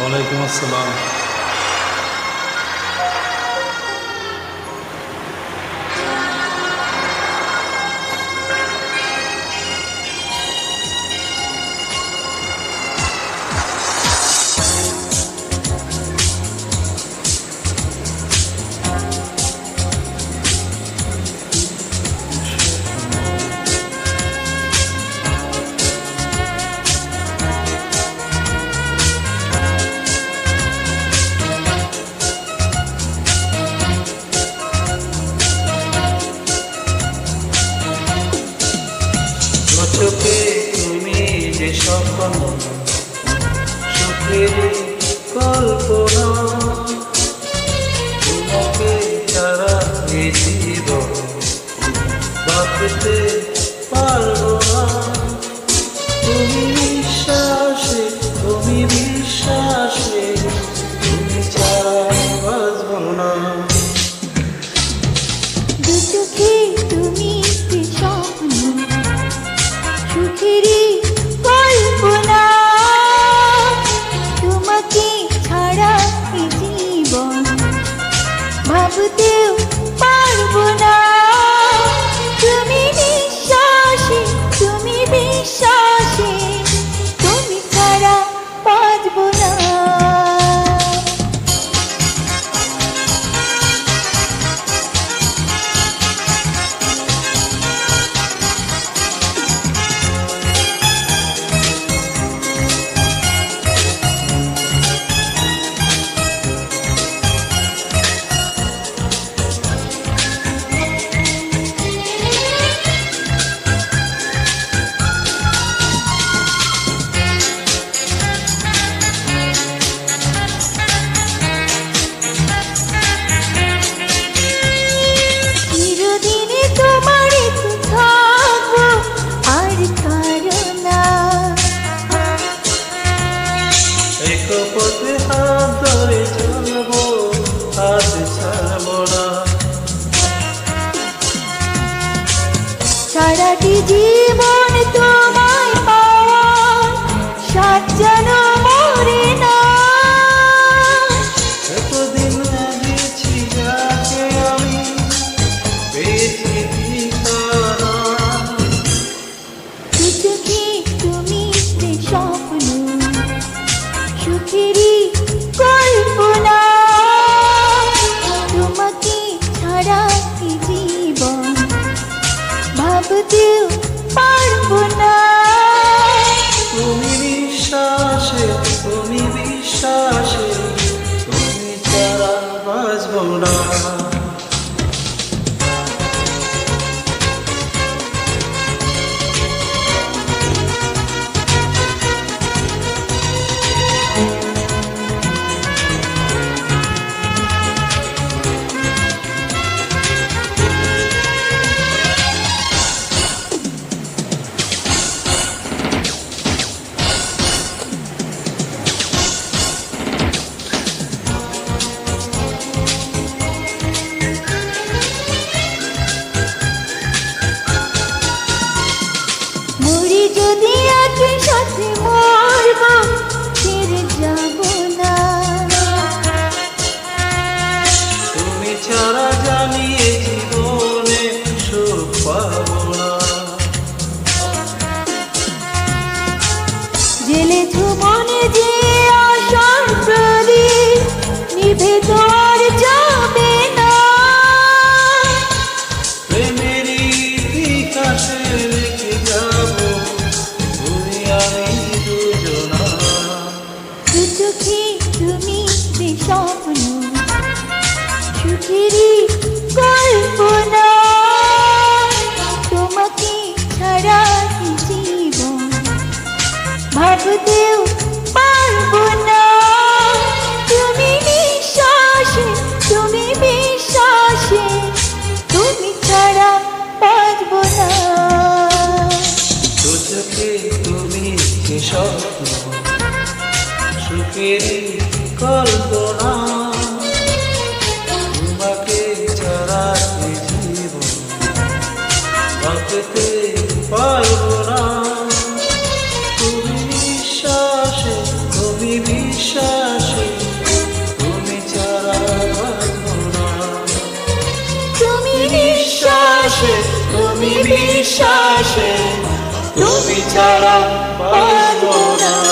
ওয়ালাইকুম আসসালাম। কখনো সুখের এক পথে হাত ধরে চলবো হাত ছাড়বো না। সারাটি জীবন তোমায় পাওয়া সাত জানা এতদিন বুঝেছি যাকে আমি পেয়েছি Kitty. তুমি যে স্বপ্ন সুখেরই কল্পনা। তোমাকে ছাড়া জীবন? ভাবতে স্বপ্ন সুখের কল্পনা তোমাকে ছাড়া জীবন বাঁচতে পারব না। তুমি বিশ্বাসে তুমি বিশ্বাসে তুমি ছাড়া তুমি বিশ্বাসে তুমি বিশ্বাসে তুমি ছাড়া পারব না।